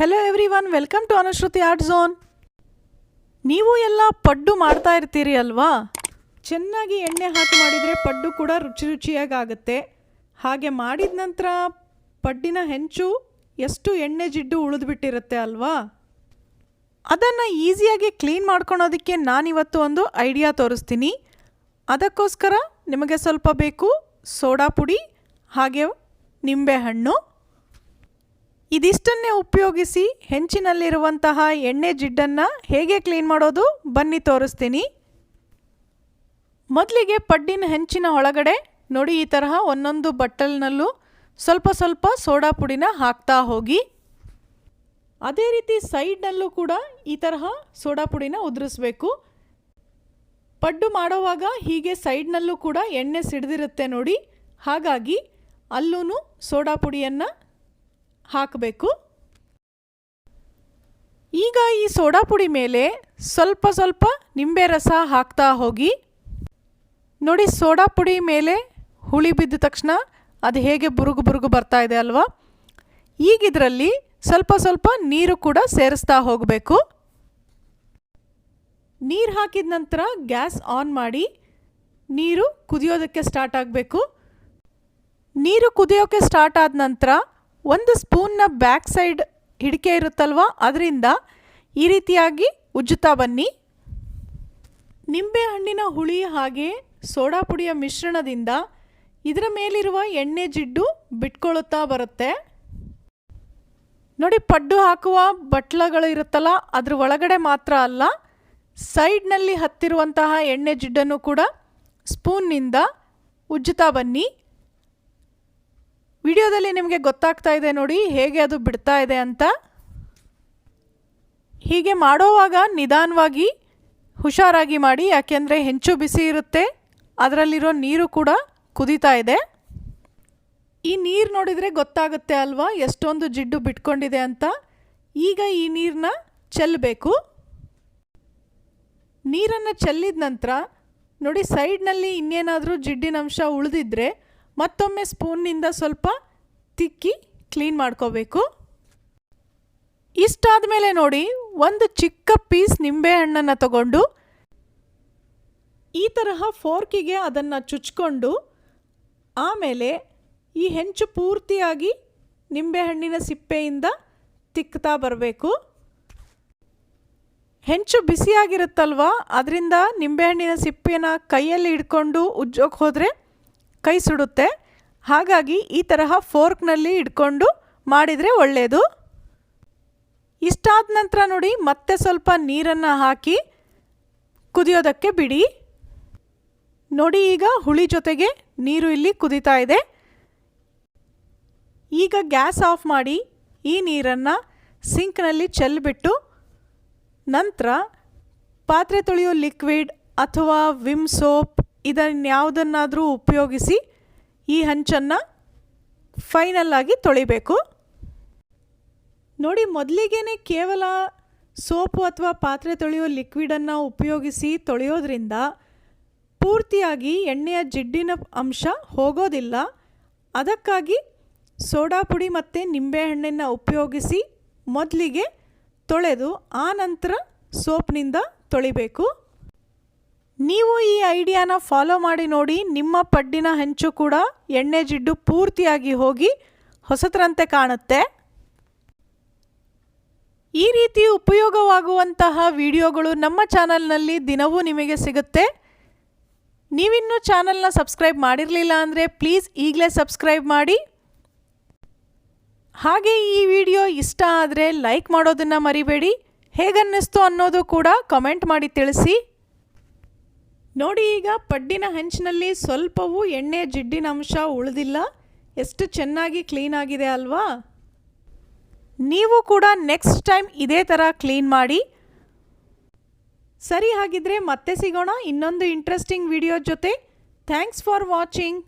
Hello everyone welcome to Anushruti art zone ನೀವು ಎಲ್ಲ ಪಡ್ಡು ಮಾಡ್ತಾ ಇರ್ತೀರಿ ಅಲ್ವಾ? ಚೆನ್ನಾಗಿ ಎಣ್ಣೆ ಹಾಕಿ ಮಾಡಿದರೆ ಪಡ್ಡು ಕೂಡ ರುಚಿ ರುಚಿಯಾಗಿ ಆಗುತ್ತೆ ಹಾಗೆ ಮಾಡಿದ ನಂತರ ಪಡ್ಡಿನ ಹೆಂಚು ಎಷ್ಟು ಎಣ್ಣೆ ಜಿಡ್ಡು ಉಳಿದ್ಬಿಟ್ಟಿರುತ್ತೆ ಅಲ್ವಾ? ಅದನ್ನು ಈಸಿಯಾಗಿ ಕ್ಲೀನ್ ಮಾಡ್ಕೊಳೋದಕ್ಕೆ ನಾನಿವತ್ತು ಒಂದು ಐಡಿಯಾ ತೋರಿಸ್ತೀನಿ. ಅದಕ್ಕೋಸ್ಕರ ನಿಮಗೆ ಸ್ವಲ್ಪ ಬೇಕು, ಸೋಡಾ ಪುಡಿ, ಹಾಗೆ ನಿಂಬೆಹಣ್ಣು ಇದಿಷ್ಟನ್ನೇ ಉಪಯೋಗಿಸಿ ಹೆಂಚಿನಲ್ಲಿರುವಂತಹ ಎಣ್ಣೆ ಜಿಡ್ಡನ್ನು ಹೇಗೆ ಕ್ಲೀನ್ ಮಾಡೋದು? ಬನ್ನಿ ತೋರಿಸ್ತೀನಿ. ಮೊದಲಿಗೆ ಪಡ್ಡಿನ ಹೆಂಚಿನ ಒಳಗಡೆ ನೋಡಿ ಈ ತರಹ ಒಂದೊಂದು ಬಟ್ಟಲ್ನಲ್ಲೂ ಸ್ವಲ್ಪ ಸ್ವಲ್ಪ ಸೋಡಾ ಪುಡಿನ ಹಾಕ್ತಾ ಹೋಗಿ. ಅದೇ ರೀತಿ ಸೈಡ್ನಲ್ಲೂ ಕೂಡ ಈ ತರಹ ಸೋಡಾ ಪುಡಿನ ಉದುರಿಸ್ಬೇಕು. ಪಡ್ಡು ಮಾಡೋವಾಗ ಹೀಗೆ ಸೈಡ್ನಲ್ಲೂ ಕೂಡ ಎಣ್ಣೆ ಸಿಡಿದಿರುತ್ತೆ ನೋಡಿ. ಹಾಗಾಗಿ ಅಲ್ಲೂ ಸೋಡಾ ಪುಡಿಯನ್ನು ಹಾಕಬೇಕು. ಈಗ ಈ ಸೋಡಾ ಪುಡಿ ಮೇಲೆ ಸ್ವಲ್ಪ ಸ್ವಲ್ಪ ನಿಂಬೆ ರಸ ಹಾಕ್ತಾ ಹೋಗಿ. ನೋಡಿ ಸೋಡಾ ಪುಡಿ ಮೇಲೆ ಹುಳಿ ಬಿದ್ದ ತಕ್ಷಣ ಅದು ಹೇಗೆ ಬುರುಗು ಬುರುಗು ಬರ್ತಾ ಇದೆ ಅಲ್ವಾ? ಈಗ ಇದರಲ್ಲಿ ಸ್ವಲ್ಪ ಸ್ವಲ್ಪ ನೀರು ಕೂಡ ಸೇರಿಸ್ತಾ ಹೋಗಬೇಕು. ನೀರು ಹಾಕಿದ ನಂತರ ಗ್ಯಾಸ್ ಆನ್ ಮಾಡಿ ನೀರು ಕುದಿಯೋದಕ್ಕೆ ಸ್ಟಾರ್ಟ್ ಆಗಬೇಕು. ನೀರು ಕುದಿಯೋಕ್ಕೆ ಸ್ಟಾರ್ಟ್ ಆದ ನಂತರ ಒಂದು ಸ್ಪೂನ್ನ ಬ್ಯಾಕ್ ಸೈಡ್ ಹಿಡಿಕೆ ಇರುತ್ತಲ್ವ? ಅದರಿಂದ ಈ ರೀತಿಯಾಗಿ ಉಜ್ಜುತ್ತಾ ಬನ್ನಿ. ನಿಂಬೆ ಹಣ್ಣಿನ ಹುಳಿ ಹಾಗೆ ಸೋಡಾ ಪುಡಿಯ ಮಿಶ್ರಣದಿಂದ ಇದರ ಮೇಲಿರುವ ಎಣ್ಣೆ ಜಿಡ್ಡು ಬಿಟ್ಕೊಳ್ಳುತ್ತಾ ಬರುತ್ತೆ. ನೋಡಿ, ಪಡ್ಡು ಹಾಕುವ ಬಟ್ಲಗಳು ಇರುತ್ತಲ್ಲ, ಅದ್ರ ಒಳಗಡೆ ಮಾತ್ರ ಅಲ್ಲ, ಸೈಡ್ನಲ್ಲಿ ಹತ್ತಿರುವಂತಹ ಎಣ್ಣೆ ಜಿಡ್ಡನ್ನು ಕೂಡ ಸ್ಪೂನ್ನಿಂದ ಉಜ್ಜುತ್ತಾ ಬನ್ನಿ. ವಿಡಿಯೋದಲ್ಲಿ ನಿಮಗೆ ಗೊತ್ತಾಗ್ತಾ ಇದೆ ನೋಡಿ, ಹೇಗೆ ಅದು ಬಿಡ್ತಾ ಇದೆ ಅಂತ. ಹೀಗೆ ಮಾಡೋವಾಗ ನಿಧಾನವಾಗಿ ಹುಷಾರಾಗಿ ಮಾಡಿ, ಯಾಕೆಂದರೆ ಹೆಂಚು ಬಿಸಿ ಇರುತ್ತೆ, ಅದರಲ್ಲಿರೋ ನೀರು ಕೂಡ ಕುದೀತಾ ಇದೆ. ಈ ನೀರು ನೋಡಿದರೆ ಗೊತ್ತಾಗುತ್ತೆ ಅಲ್ವಾ, ಎಷ್ಟೊಂದು ಜಿಡ್ಡು ಬಿಟ್ಕೊಂಡಿದೆ ಅಂತ. ಈಗ ಈ ನೀರನ್ನ ಚೆಲ್ಲಬೇಕು ನೀರನ್ನು ಚೆಲ್ಲಿದ ನಂತರ, ನೋಡಿ, ಸೈಡ್ನಲ್ಲಿ ಇನ್ನೇನಾದರೂ ಜಿಡ್ಡಿನ ಅಂಶ ಉಳಿದಿದ್ರೆ ಮತ್ತೊಮ್ಮೆ ಸ್ಪೂನ್ನಿಂದ ಸ್ವಲ್ಪ ತಿಕ್ಕಿ ಕ್ಲೀನ್ ಮಾಡ್ಕೋಬೇಕು. ಇಷ್ಟಾದ ಮೇಲೆ ನೋಡಿ, ಒಂದು ಚಿಕ್ಕ ಪೀಸ್ ನಿಂಬೆಹಣ್ಣನ್ನು ತಗೊಂಡು, ಈ ತರಹ ಫೋರ್ಕಿಗೆ ಅದನ್ನು ಚುಚ್ಕೊಂಡು, ಆಮೇಲೆ ಈ ಹೆಂಚು ಪೂರ್ತಿಯಾಗಿ ನಿಂಬೆಹಣ್ಣಿನ ಸಿಪ್ಪೆಯಿಂದ ತಿಕ್ತಾ ಬರಬೇಕು. ಹೆಂಚು ಬಿಸಿಯಾಗಿರುತ್ತಲ್ವ, ಅದರಿಂದ ನಿಂಬೆಹಣ್ಣಿನ ಸಿಪ್ಪೆನ ಕೈಯಲ್ಲಿ ಹಿಡ್ಕೊಂಡು ಉಜ್ಜೋಕೆ ಹೋದರೆ ಕೈ ಸುಡುತ್ತೆ. ಹಾಗಾಗಿ ಈ ತರಹ ಫೋರ್ಕ್ನಲ್ಲಿ ಇಟ್ಕೊಂಡು ಮಾಡಿದರೆ ಒಳ್ಳೆಯದು ಇಷ್ಟಾದ ನಂತರ ನೋಡಿ ಮತ್ತೆ ಸ್ವಲ್ಪ ನೀರನ್ನು ಹಾಕಿ ಕುದಿಯೋದಕ್ಕೆ ಬಿಡಿ. ನೋಡಿ ಈಗ ಹುಳಿ ಜೊತೆಗೆ ನೀರು ಇಲ್ಲಿ ಕುದೀತಾ ಇದೆ. ಈಗ ಗ್ಯಾಸ್ ಆಫ್ ಮಾಡಿ ಈ ನೀರನ್ನು ಸಿಂಕ್ನಲ್ಲಿ ಚೆಲ್ಲಿಬಿಟ್ಟು ನಂತರ ಪಾತ್ರೆ ತೊಳೆಯೋ ಲಿಕ್ವಿಡ್ ಅಥವಾ ವಿಮ್ ಸೋಪ್ ಇದನ್ಯಾವುದನ್ನಾದರೂ ಉಪಯೋಗಿಸಿ ಈ ಹಂಚನ್ನು ಫೈನಲ್ಲಾಗಿ ತೊಳಿಬೇಕು. ನೋಡಿ ಮೊದಲಿಗೆ ಕೇವಲ ಸೋಪು ಅಥವಾ ಪಾತ್ರೆ ತೊಳೆಯೋ ಲಿಕ್ವಿಡನ್ನು ಉಪಯೋಗಿಸಿ ತೊಳೆಯೋದ್ರಿಂದ ಪೂರ್ತಿಯಾಗಿ ಎಣ್ಣೆಯ ಜಿಡ್ಡಿನ ಅಂಶ ಹೋಗೋದಿಲ್ಲ. ಅದಕ್ಕಾಗಿ ಸೋಡಾ ಪುಡಿ ಮತ್ತು ನಿಂಬೆಹಣ್ಣನ್ನು ಉಪಯೋಗಿಸಿ ಮೊದಲಿಗೆ ತೊಳೆದು ಆ ನಂತರ ಸೋಪ್ನಿಂದ ತೊಳಿಬೇಕು. ನೀವು ಈ ಐಡಿಯಾನ ಫಾಲೋ ಮಾಡಿ ನೋಡಿ, ನಿಮ್ಮ ಪಡ್ಡಿನ ಹೆಂಚು ಕೂಡ ಎಣ್ಣೆ ಜಿಡ್ಡು ಪೂರ್ತಿಯಾಗಿ ಹೋಗಿ ಹೊಸತರಂತೆ ಕಾಣುತ್ತೆ. ಈ ರೀತಿ ಉಪಯೋಗವಾಗುವಂತಹ ವಿಡಿಯೋಗಳು ನಮ್ಮ ಚಾನಲ್ನಲ್ಲಿ ದಿನವೂ ನಿಮಗೆ ಸಿಗುತ್ತೆ. ನೀವಿನ್ನೂ ಚಾನಲ್ನ ಸಬ್ಸ್ಕ್ರೈಬ್ ಮಾಡಿರಲಿಲ್ಲ ಅಂದರೆ ಪ್ಲೀಸ್ ಈಗಲೇ ಸಬ್ಸ್ಕ್ರೈಬ್ ಮಾಡಿ. ಹಾಗೆ ಈ ವಿಡಿಯೋ ಇಷ್ಟ ಆದರೆ ಲೈಕ್ ಮಾಡೋದನ್ನು ಮರಿಬೇಡಿ. ಹೇಗನ್ನಿಸ್ತು ಅನ್ನೋದು ಕೂಡ ಕಮೆಂಟ್ ಮಾಡಿ ತಿಳಿಸಿ. ನೋಡಿ ಈಗ ಪಡ್ಡಿನ ಹಂಚಿನಲ್ಲಿ ಸ್ವಲ್ಪವೂ ಎಣ್ಣೆ ಜಿಡ್ಡಿನ ಅಂಶ ಉಳಿದಿಲ್ಲ. ಎಷ್ಟು ಚೆನ್ನಾಗಿ ಕ್ಲೀನ್ ಆಗಿದೆ ಅಲ್ವಾ? ನೀವು ಕೂಡ ನೆಕ್ಸ್ಟ್ ಟೈಮ್ ಇದೇ ಥರ ಕ್ಲೀನ್ ಮಾಡಿ. ಸರಿ ಹಾಗಿದ್ರೆ ಮತ್ತೆ ಸಿಗೋಣ ಇನ್ನೊಂದು ಇಂಟ್ರೆಸ್ಟಿಂಗ್ ವಿಡಿಯೋ ಜೊತೆ. Thanks for watching